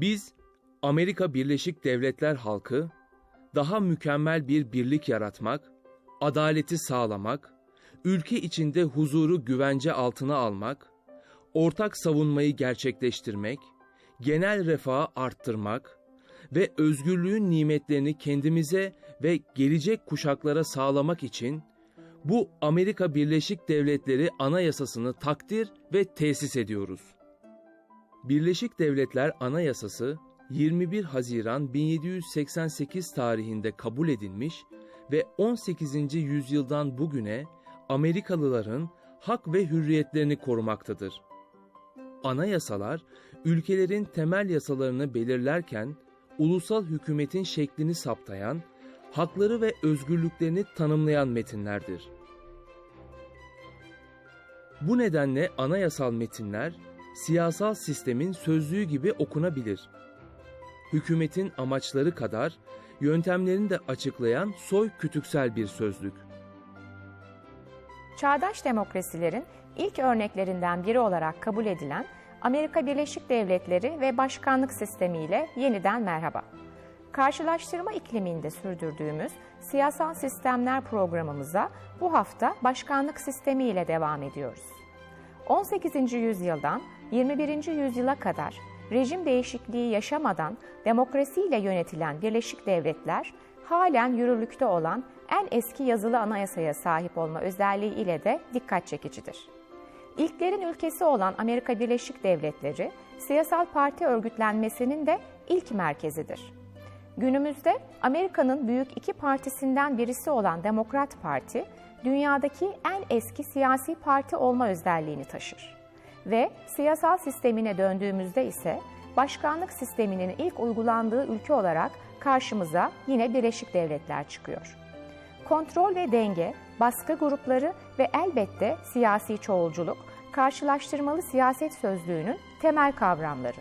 Biz Amerika Birleşik Devletler halkı daha mükemmel bir birlik yaratmak, adaleti sağlamak, ülke içinde huzuru güvence altına almak, ortak savunmayı gerçekleştirmek, genel refahı arttırmak ve özgürlüğün nimetlerini kendimize ve gelecek kuşaklara sağlamak için bu Amerika Birleşik Devletleri Anayasasını takdir ve tesis ediyoruz. Birleşik Devletler Anayasası 21 Haziran 1788 tarihinde kabul edilmiş ve 18. yüzyıldan bugüne Amerikalıların hak ve hürriyetlerini korumaktadır. Anayasalar, ülkelerin temel yasalarını belirlerken ulusal hükümetin şeklini saptayan, hakları ve özgürlüklerini tanımlayan metinlerdir. Bu nedenle anayasal metinler siyasal sistemin sözlüğü gibi okunabilir. Hükümetin amaçları kadar yöntemlerini de açıklayan soy kütüksel bir sözlük. Çağdaş demokrasilerin ilk örneklerinden biri olarak kabul edilen Amerika Birleşik Devletleri ve başkanlık sistemiyle yeniden merhaba. Karşılaştırma ikliminde sürdürdüğümüz siyasal sistemler programımıza bu hafta başkanlık sistemiyle devam ediyoruz. 18. yüzyıldan 21. yüzyıla kadar rejim değişikliği yaşamadan demokrasiyle yönetilen Birleşik Devletler halen yürürlükte olan en eski yazılı anayasaya sahip olma özelliği ile de dikkat çekicidir. İlklerin ülkesi olan Amerika Birleşik Devletleri, siyasal parti örgütlenmesinin de ilk merkezidir. Günümüzde Amerika'nın büyük iki partisinden birisi olan Demokrat Parti, dünyadaki en eski siyasi parti olma özelliğini taşır. Ve siyasal sistemine döndüğümüzde ise başkanlık sisteminin ilk uygulandığı ülke olarak karşımıza yine Birleşik Devletler çıkıyor. Kontrol ve denge, baskı grupları ve elbette siyasi çoğulculuk, karşılaştırmalı siyaset sözlüğünün temel kavramları.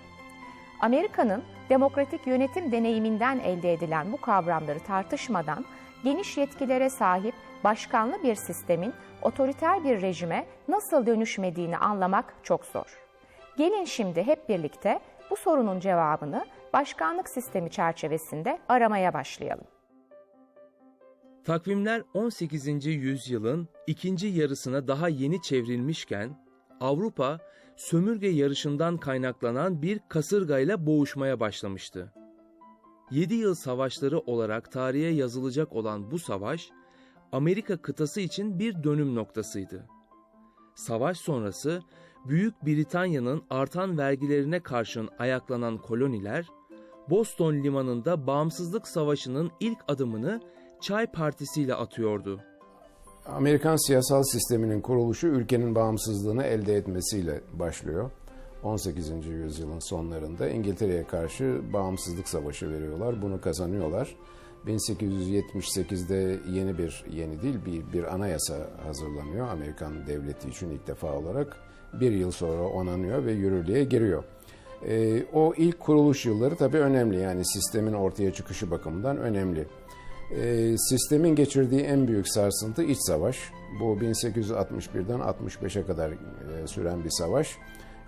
Amerika'nın demokratik yönetim deneyiminden elde edilen bu kavramları tartışmadan geniş yetkilere sahip başkanlı bir sistemin otoriter bir rejime nasıl dönüşmediğini anlamak çok zor. Gelin şimdi hep birlikte bu sorunun cevabını başkanlık sistemi çerçevesinde aramaya başlayalım. Takvimler 18. yüzyılın ikinci yarısına daha yeni çevrilmişken Avrupa sömürge yarışından kaynaklanan bir kasırgayla boğuşmaya başlamıştı. 7 yıl savaşları olarak tarihe yazılacak olan bu savaş Amerika kıtası için bir dönüm noktasıydı. Savaş sonrası Büyük Britanya'nın artan vergilerine karşın ayaklanan koloniler Boston limanında bağımsızlık savaşının ilk adımını Çay Partisi ile atıyordu. Amerikan siyasal sisteminin kuruluşu ülkenin bağımsızlığını elde etmesiyle başlıyor. 18. yüzyılın sonlarında İngiltere'ye karşı bağımsızlık savaşı veriyorlar. Bunu kazanıyorlar. 1878'de yeni bir, yeni değil bir, bir anayasa hazırlanıyor Amerikan devleti için ilk defa olarak. Bir yıl sonra onanıyor ve yürürlüğe giriyor. Ee, o ilk kuruluş yılları tabii önemli yani sistemin ortaya çıkışı bakımından önemli. Ee, sistemin geçirdiği en büyük sarsıntı iç savaş. Bu 1861'den 65'e kadar e, süren bir savaş.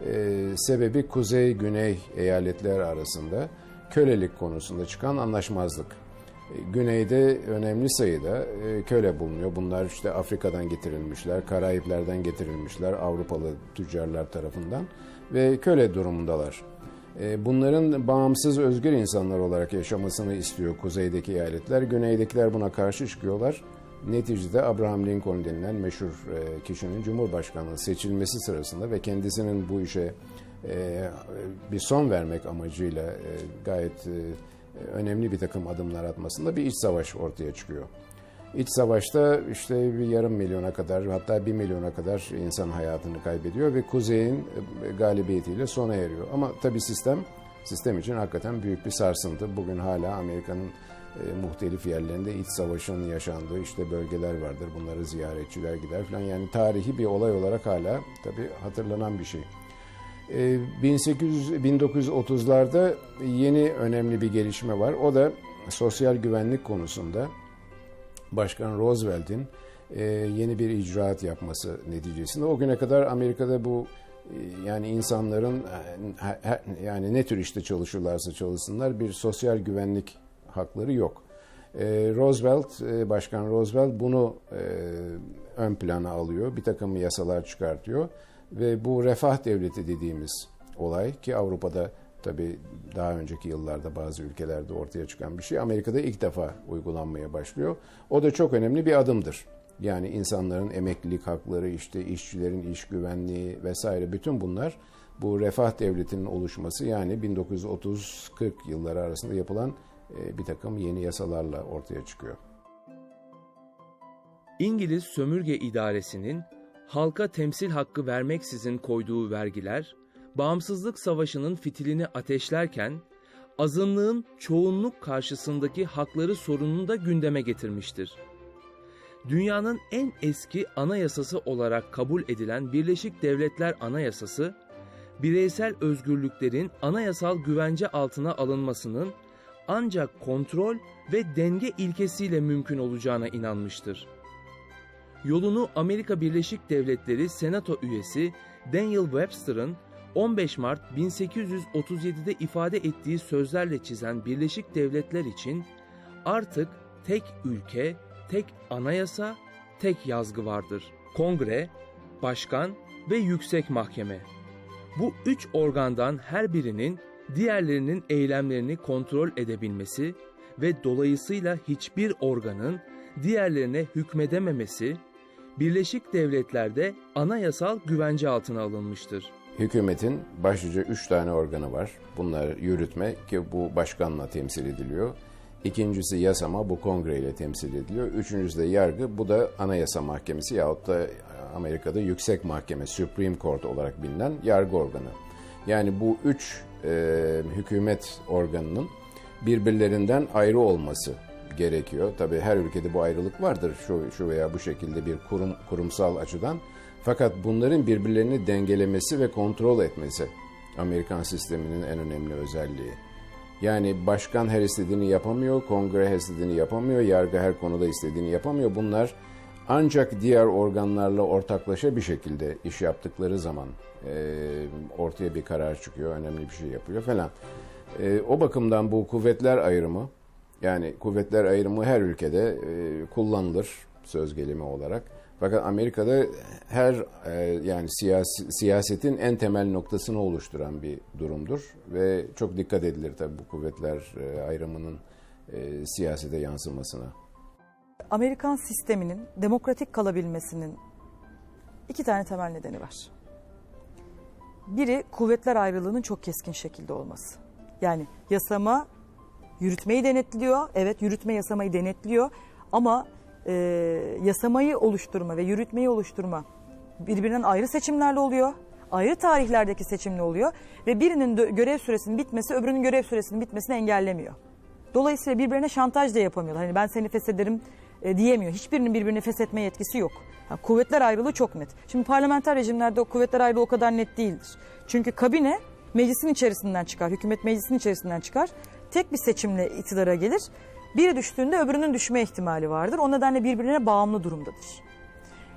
Ee, sebebi kuzey-güney eyaletler arasında kölelik konusunda çıkan anlaşmazlık. Güneyde önemli sayıda e, köle bulunuyor. Bunlar işte Afrika'dan getirilmişler, Karayipler'den getirilmişler Avrupalı tüccarlar tarafından ve köle durumundalar. E, bunların bağımsız özgür insanlar olarak yaşamasını istiyor kuzeydeki eyaletler. Güneydekiler buna karşı çıkıyorlar. Neticede Abraham Lincoln denilen meşhur e, kişinin Cumhurbaşkanlığı seçilmesi sırasında ve kendisinin bu işe bir son vermek amacıyla gayet önemli bir takım adımlar atmasında bir iç savaş ortaya çıkıyor. İç savaşta işte bir yarım milyona kadar hatta bir milyona kadar insan hayatını kaybediyor ve kuzeyin galibiyetiyle sona eriyor. Ama tabii sistem sistem için hakikaten büyük bir sarsıntı. Bugün hala Amerika'nın e, muhtelif yerlerinde iç savaşın yaşandığı işte bölgeler vardır. Bunları ziyaretçiler gider falan. Yani tarihi bir olay olarak hala tabii hatırlanan bir şey. E, 1800 1930'larda yeni önemli bir gelişme var. O da sosyal güvenlik konusunda Başkan Roosevelt'in e, yeni bir icraat yapması neticesinde. O güne kadar Amerika'da bu yani insanların e, yani ne tür işte çalışırlarsa çalışsınlar bir sosyal güvenlik hakları yok. E, Roosevelt, e, Başkan Roosevelt bunu e, ön plana alıyor. Bir takım yasalar çıkartıyor ve bu refah devleti dediğimiz olay ki Avrupa'da tabii daha önceki yıllarda bazı ülkelerde ortaya çıkan bir şey Amerika'da ilk defa uygulanmaya başlıyor. O da çok önemli bir adımdır. Yani insanların emeklilik hakları, işte işçilerin iş güvenliği vesaire bütün bunlar bu refah devletinin oluşması yani 1930-40 yılları arasında yapılan e, bir takım yeni yasalarla ortaya çıkıyor. İngiliz sömürge idaresinin halka temsil hakkı vermeksizin koyduğu vergiler, bağımsızlık savaşının fitilini ateşlerken, azınlığın çoğunluk karşısındaki hakları sorununu da gündeme getirmiştir. Dünyanın en eski anayasası olarak kabul edilen Birleşik Devletler Anayasası, bireysel özgürlüklerin anayasal güvence altına alınmasının ancak kontrol ve denge ilkesiyle mümkün olacağına inanmıştır. Yolunu Amerika Birleşik Devletleri Senato üyesi Daniel Webster'ın 15 Mart 1837'de ifade ettiği sözlerle çizen Birleşik Devletler için artık tek ülke, tek anayasa, tek yazgı vardır. Kongre, Başkan ve Yüksek Mahkeme. Bu üç organdan her birinin diğerlerinin eylemlerini kontrol edebilmesi ve dolayısıyla hiçbir organın diğerlerine hükmedememesi Birleşik Devletler'de anayasal güvence altına alınmıştır. Hükümetin başlıca üç tane organı var. Bunlar yürütme ki bu başkanla temsil ediliyor. İkincisi yasama bu kongre ile temsil ediliyor. Üçüncüsü de yargı bu da anayasa mahkemesi yahut da Amerika'da yüksek mahkeme Supreme Court olarak bilinen yargı organı. Yani bu üç e, hükümet organının birbirlerinden ayrı olması gerekiyor. Tabii her ülkede bu ayrılık vardır şu, şu veya bu şekilde bir kurum kurumsal açıdan. Fakat bunların birbirlerini dengelemesi ve kontrol etmesi Amerikan sisteminin en önemli özelliği. Yani başkan her istediğini yapamıyor, kongre her istediğini yapamıyor, yargı her konuda istediğini yapamıyor. Bunlar ancak diğer organlarla ortaklaşa bir şekilde iş yaptıkları zaman e, ortaya bir karar çıkıyor, önemli bir şey yapıyor falan. E, o bakımdan bu kuvvetler ayrımı, yani kuvvetler ayrımı her ülkede e, kullanılır söz gelimi olarak. Fakat Amerika'da her e, yani siyasi, siyasetin en temel noktasını oluşturan bir durumdur ve çok dikkat edilir tabii bu kuvvetler e, ayrımının e, siyasete yansımasına. Amerikan sisteminin demokratik kalabilmesinin iki tane temel nedeni var. Biri kuvvetler ayrılığının çok keskin şekilde olması. Yani yasama yürütmeyi denetliyor. Evet yürütme yasamayı denetliyor ama e, yasamayı oluşturma ve yürütmeyi oluşturma birbirinden ayrı seçimlerle oluyor. Ayrı tarihlerdeki seçimle oluyor ve birinin görev süresinin bitmesi öbürünün görev süresinin bitmesini engellemiyor. Dolayısıyla birbirine şantaj da yapamıyorlar. Hani ben seni feshederim e, diyemiyor. Hiçbirinin birbirini feshetme yetkisi yok. Ha, kuvvetler ayrılığı çok net. Şimdi parlamenter rejimlerde o kuvvetler ayrılığı o kadar net değildir. Çünkü kabine meclisin içerisinden çıkar, hükümet meclisin içerisinden çıkar. Tek bir seçimle iktidara gelir. Biri düştüğünde öbürünün düşme ihtimali vardır. O nedenle birbirine bağımlı durumdadır.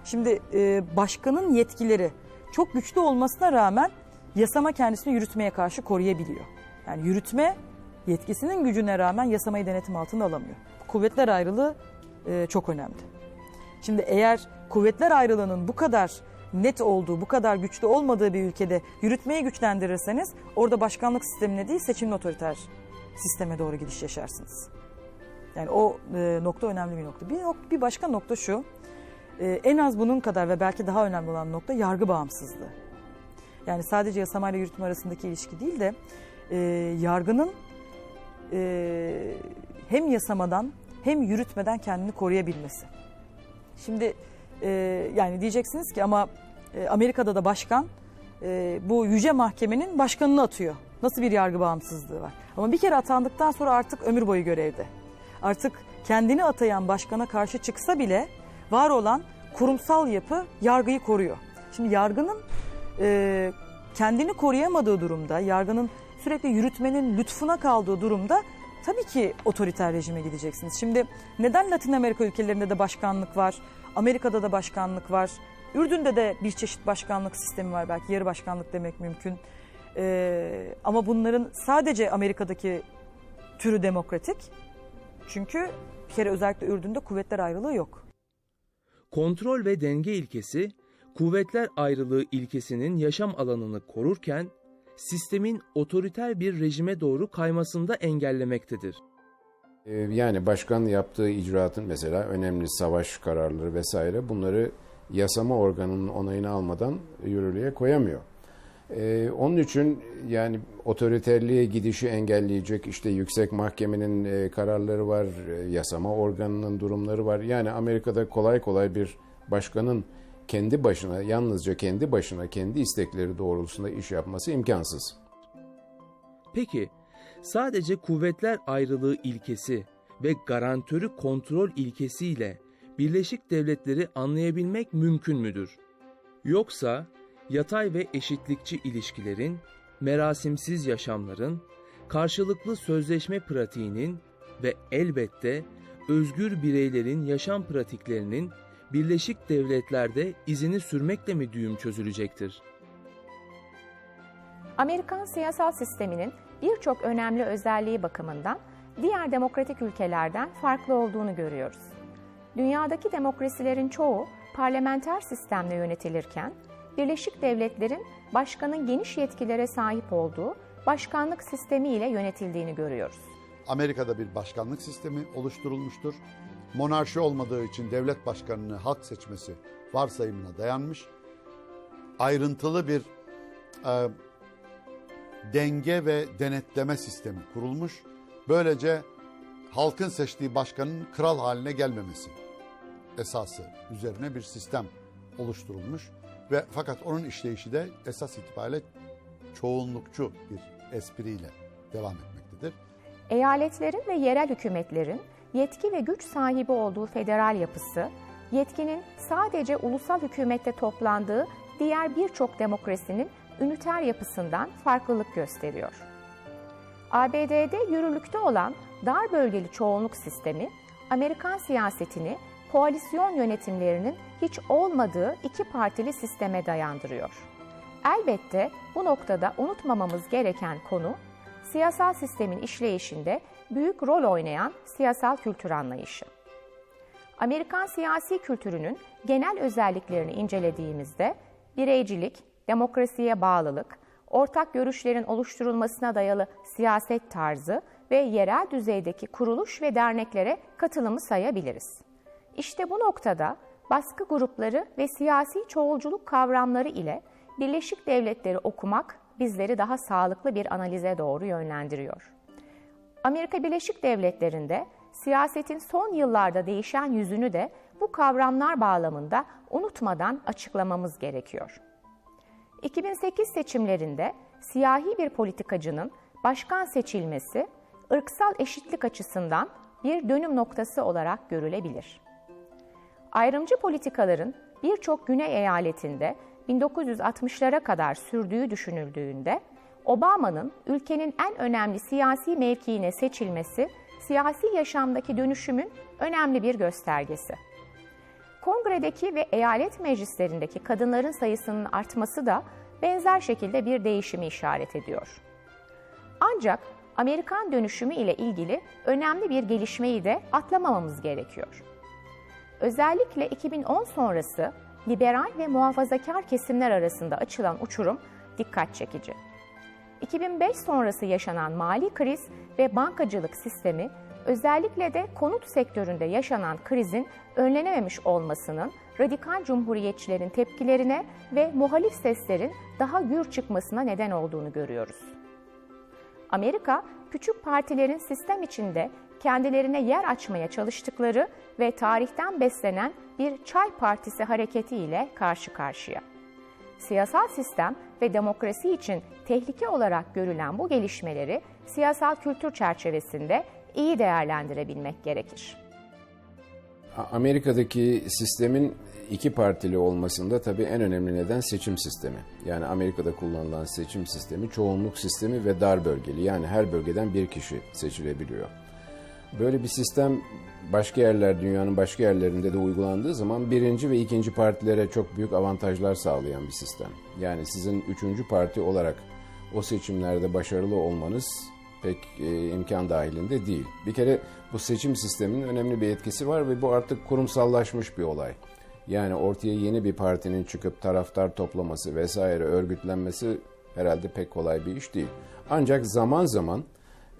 Şimdi e, başkanın yetkileri çok güçlü olmasına rağmen yasama kendisini yürütmeye karşı koruyabiliyor. Yani yürütme yetkisinin gücüne rağmen yasamayı denetim altına alamıyor. Kuvvetler ayrılığı e, çok önemli. Şimdi eğer kuvvetler ayrılığının bu kadar net olduğu, bu kadar güçlü olmadığı bir ülkede yürütmeyi güçlendirirseniz orada başkanlık sistemine değil seçimli otoriter sisteme doğru gidiş yaşarsınız. Yani o e, nokta önemli bir nokta. Bir, nok- bir başka nokta şu, e, en az bunun kadar ve belki daha önemli olan nokta yargı bağımsızlığı. Yani sadece yasama ile yürütme arasındaki ilişki değil de e, yargının e, hem yasamadan hem yürütmeden kendini koruyabilmesi. Şimdi e, yani diyeceksiniz ki ama e, Amerika'da da başkan e, bu yüce mahkemenin başkanını atıyor. Nasıl bir yargı bağımsızlığı var? Ama bir kere atandıktan sonra artık ömür boyu görevde. Artık kendini atayan başkana karşı çıksa bile var olan kurumsal yapı yargıyı koruyor. Şimdi yargının e, kendini koruyamadığı durumda, yargının sürekli yürütmenin lütfuna kaldığı durumda tabii ki otoriter rejime gideceksiniz. Şimdi neden Latin Amerika ülkelerinde de başkanlık var, Amerika'da da başkanlık var, Ürdün'de de bir çeşit başkanlık sistemi var belki yarı başkanlık demek mümkün. Ee, ama bunların sadece Amerika'daki türü demokratik. Çünkü bir kere özellikle Ürdün'de kuvvetler ayrılığı yok. Kontrol ve denge ilkesi, kuvvetler ayrılığı ilkesinin yaşam alanını korurken, sistemin otoriter bir rejime doğru kaymasını da engellemektedir. Ee, Yani başkan yaptığı icraatın mesela önemli savaş kararları vesaire bunları yasama organının onayını almadan yürürlüğe koyamıyor. Ee, onun için yani otoriterliğe gidişi engelleyecek işte yüksek mahkemenin e, kararları var, e, yasama organının durumları var. Yani Amerika'da kolay kolay bir başkanın kendi başına, yalnızca kendi başına, kendi istekleri doğrultusunda iş yapması imkansız. Peki, sadece kuvvetler ayrılığı ilkesi ve garantörü kontrol ilkesiyle Birleşik Devletleri anlayabilmek mümkün müdür? Yoksa yatay ve eşitlikçi ilişkilerin, merasimsiz yaşamların, karşılıklı sözleşme pratiğinin ve elbette özgür bireylerin yaşam pratiklerinin Birleşik Devletler'de izini sürmekle mi düğüm çözülecektir? Amerikan siyasal sisteminin birçok önemli özelliği bakımından diğer demokratik ülkelerden farklı olduğunu görüyoruz. Dünyadaki demokrasilerin çoğu parlamenter sistemle yönetilirken, Birleşik Devletler'in başkanın geniş yetkilere sahip olduğu başkanlık sistemi ile yönetildiğini görüyoruz. Amerika'da bir başkanlık sistemi oluşturulmuştur. Monarşi olmadığı için devlet başkanını halk seçmesi varsayımına dayanmış. Ayrıntılı bir e, denge ve denetleme sistemi kurulmuş. Böylece halkın seçtiği başkanın kral haline gelmemesi esası üzerine bir sistem oluşturulmuş ve fakat onun işleyişi de esas itibariyle çoğunlukçu bir espriyle devam etmektedir. Eyaletlerin ve yerel hükümetlerin yetki ve güç sahibi olduğu federal yapısı, yetkinin sadece ulusal hükümette toplandığı diğer birçok demokrasinin üniter yapısından farklılık gösteriyor. ABD'de yürürlükte olan dar bölgeli çoğunluk sistemi, Amerikan siyasetini koalisyon yönetimlerinin hiç olmadığı iki partili sisteme dayandırıyor. Elbette bu noktada unutmamamız gereken konu, siyasal sistemin işleyişinde büyük rol oynayan siyasal kültür anlayışı. Amerikan siyasi kültürünün genel özelliklerini incelediğimizde bireycilik, demokrasiye bağlılık, ortak görüşlerin oluşturulmasına dayalı siyaset tarzı ve yerel düzeydeki kuruluş ve derneklere katılımı sayabiliriz. İşte bu noktada baskı grupları ve siyasi çoğulculuk kavramları ile Birleşik Devletleri okumak bizleri daha sağlıklı bir analize doğru yönlendiriyor. Amerika Birleşik Devletleri'nde siyasetin son yıllarda değişen yüzünü de bu kavramlar bağlamında unutmadan açıklamamız gerekiyor. 2008 seçimlerinde siyahi bir politikacının başkan seçilmesi ırksal eşitlik açısından bir dönüm noktası olarak görülebilir. Ayrımcı politikaların birçok güney eyaletinde 1960'lara kadar sürdüğü düşünüldüğünde Obama'nın ülkenin en önemli siyasi mevkiine seçilmesi siyasi yaşamdaki dönüşümün önemli bir göstergesi. Kongredeki ve eyalet meclislerindeki kadınların sayısının artması da benzer şekilde bir değişimi işaret ediyor. Ancak Amerikan dönüşümü ile ilgili önemli bir gelişmeyi de atlamamamız gerekiyor. Özellikle 2010 sonrası liberal ve muhafazakar kesimler arasında açılan uçurum dikkat çekici. 2005 sonrası yaşanan mali kriz ve bankacılık sistemi özellikle de konut sektöründe yaşanan krizin önlenememiş olmasının radikal cumhuriyetçilerin tepkilerine ve muhalif seslerin daha gür çıkmasına neden olduğunu görüyoruz. Amerika, küçük partilerin sistem içinde kendilerine yer açmaya çalıştıkları ve tarihten beslenen bir çay partisi hareketi ile karşı karşıya. Siyasal sistem ve demokrasi için tehlike olarak görülen bu gelişmeleri siyasal kültür çerçevesinde iyi değerlendirebilmek gerekir. Amerika'daki sistemin iki partili olmasında tabii en önemli neden seçim sistemi. Yani Amerika'da kullanılan seçim sistemi çoğunluk sistemi ve dar bölgeli. Yani her bölgeden bir kişi seçilebiliyor. Böyle bir sistem başka yerler, dünyanın başka yerlerinde de uygulandığı zaman birinci ve ikinci partilere çok büyük avantajlar sağlayan bir sistem. Yani sizin üçüncü parti olarak o seçimlerde başarılı olmanız pek e, imkan dahilinde değil. Bir kere bu seçim sisteminin önemli bir etkisi var ve bu artık kurumsallaşmış bir olay. Yani ortaya yeni bir partinin çıkıp taraftar toplaması vesaire örgütlenmesi herhalde pek kolay bir iş değil. Ancak zaman zaman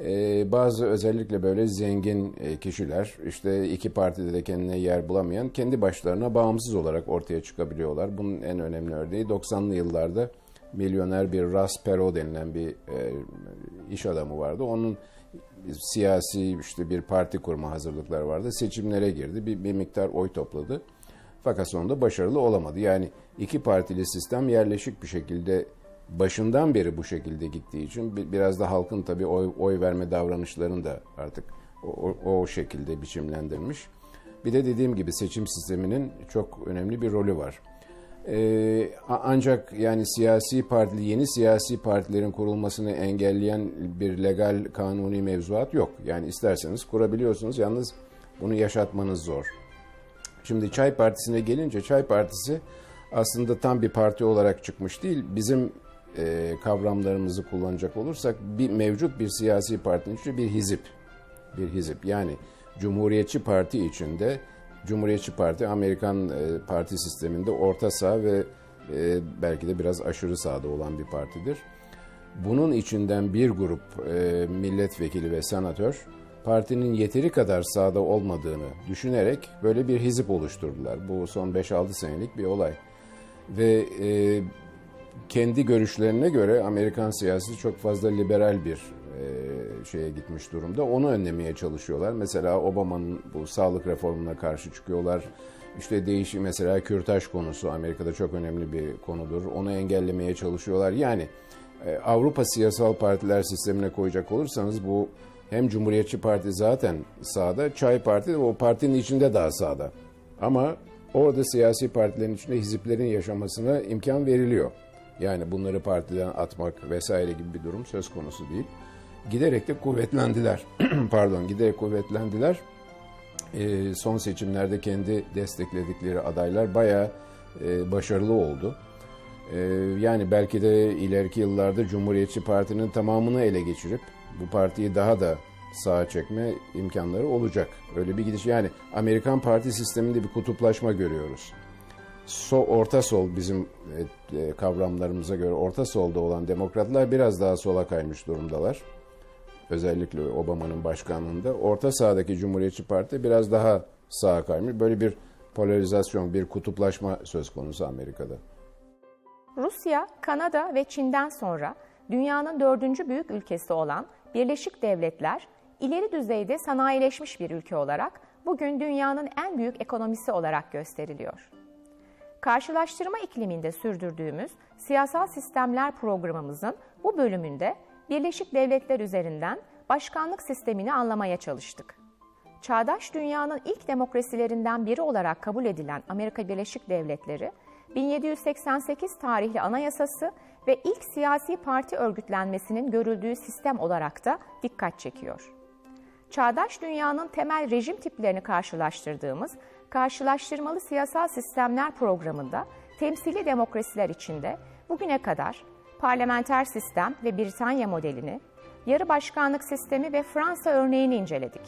e, bazı özellikle böyle zengin e, kişiler işte iki partide de kendine yer bulamayan kendi başlarına bağımsız olarak ortaya çıkabiliyorlar. Bunun en önemli örneği 90'lı yıllarda milyoner bir Ras Perot denilen bir e, iş adamı vardı. Onun siyasi işte bir parti kurma hazırlıkları vardı. Seçimlere girdi. Bir, bir miktar oy topladı. Fakat sonunda başarılı olamadı. Yani iki partili sistem yerleşik bir şekilde başından beri bu şekilde gittiği için bi- biraz da halkın tabii oy, oy verme davranışlarını da artık o, o, şekilde biçimlendirmiş. Bir de dediğim gibi seçim sisteminin çok önemli bir rolü var. Ee, ancak yani siyasi partili yeni siyasi partilerin kurulmasını engelleyen bir legal kanuni mevzuat yok. Yani isterseniz kurabiliyorsunuz yalnız bunu yaşatmanız zor. Şimdi Çay Partisi'ne gelince Çay Partisi aslında tam bir parti olarak çıkmış değil. Bizim e, kavramlarımızı kullanacak olursak bir mevcut bir siyasi partinin içinde bir hizip. Bir hizip yani Cumhuriyetçi Parti içinde Cumhuriyetçi Parti Amerikan e, parti sisteminde orta sağ ve e, belki de biraz aşırı sağda olan bir partidir. Bunun içinden bir grup e, milletvekili ve senatör partinin yeteri kadar sağda olmadığını düşünerek böyle bir hizip oluşturdular. Bu son 5-6 senelik bir olay. Ve e, kendi görüşlerine göre Amerikan siyaseti çok fazla liberal bir e, şeye gitmiş durumda. Onu önlemeye çalışıyorlar. Mesela Obama'nın bu sağlık reformuna karşı çıkıyorlar. İşte değişik mesela kürtaj konusu Amerika'da çok önemli bir konudur. Onu engellemeye çalışıyorlar. Yani e, Avrupa siyasal partiler sistemine koyacak olursanız bu hem Cumhuriyetçi Parti zaten sağda, Çay Parti o partinin içinde daha sağda. Ama orada siyasi partilerin içinde hiziplerin yaşamasına imkan veriliyor. Yani bunları partiden atmak vesaire gibi bir durum söz konusu değil. Giderek de kuvvetlendiler. Pardon, giderek kuvvetlendiler. Ee, son seçimlerde kendi destekledikleri adaylar bayağı e, başarılı oldu. Ee, yani belki de ileriki yıllarda Cumhuriyetçi Parti'nin tamamını ele geçirip bu partiyi daha da sağa çekme imkanları olacak. Öyle bir gidiş yani Amerikan parti sisteminde bir kutuplaşma görüyoruz. So, orta sol bizim e, e, kavramlarımıza göre orta solda olan demokratlar biraz daha sola kaymış durumdalar. Özellikle Obama'nın başkanlığında. Orta sağdaki Cumhuriyetçi Parti biraz daha sağa kaymış. Böyle bir polarizasyon, bir kutuplaşma söz konusu Amerika'da. Rusya, Kanada ve Çin'den sonra dünyanın dördüncü büyük ülkesi olan Birleşik Devletler, ileri düzeyde sanayileşmiş bir ülke olarak bugün dünyanın en büyük ekonomisi olarak gösteriliyor. Karşılaştırma ikliminde sürdürdüğümüz siyasal sistemler programımızın bu bölümünde Birleşik Devletler üzerinden başkanlık sistemini anlamaya çalıştık. Çağdaş dünyanın ilk demokrasilerinden biri olarak kabul edilen Amerika Birleşik Devletleri, 1788 tarihli anayasası ve ilk siyasi parti örgütlenmesinin görüldüğü sistem olarak da dikkat çekiyor. Çağdaş dünyanın temel rejim tiplerini karşılaştırdığımız Karşılaştırmalı Siyasal Sistemler programında temsili demokrasiler içinde bugüne kadar parlamenter sistem ve Britanya modelini, yarı başkanlık sistemi ve Fransa örneğini inceledik.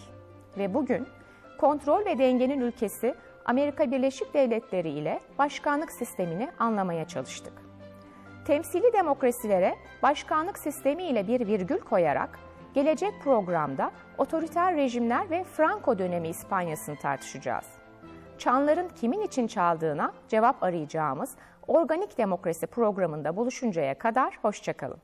Ve bugün kontrol ve dengenin ülkesi Amerika Birleşik Devletleri ile başkanlık sistemini anlamaya çalıştık. Temsili demokrasilere başkanlık sistemi ile bir virgül koyarak gelecek programda otoriter rejimler ve Franco dönemi İspanyasını tartışacağız. Çanların kimin için çaldığına cevap arayacağımız Organik Demokrasi programında buluşuncaya kadar hoşçakalın.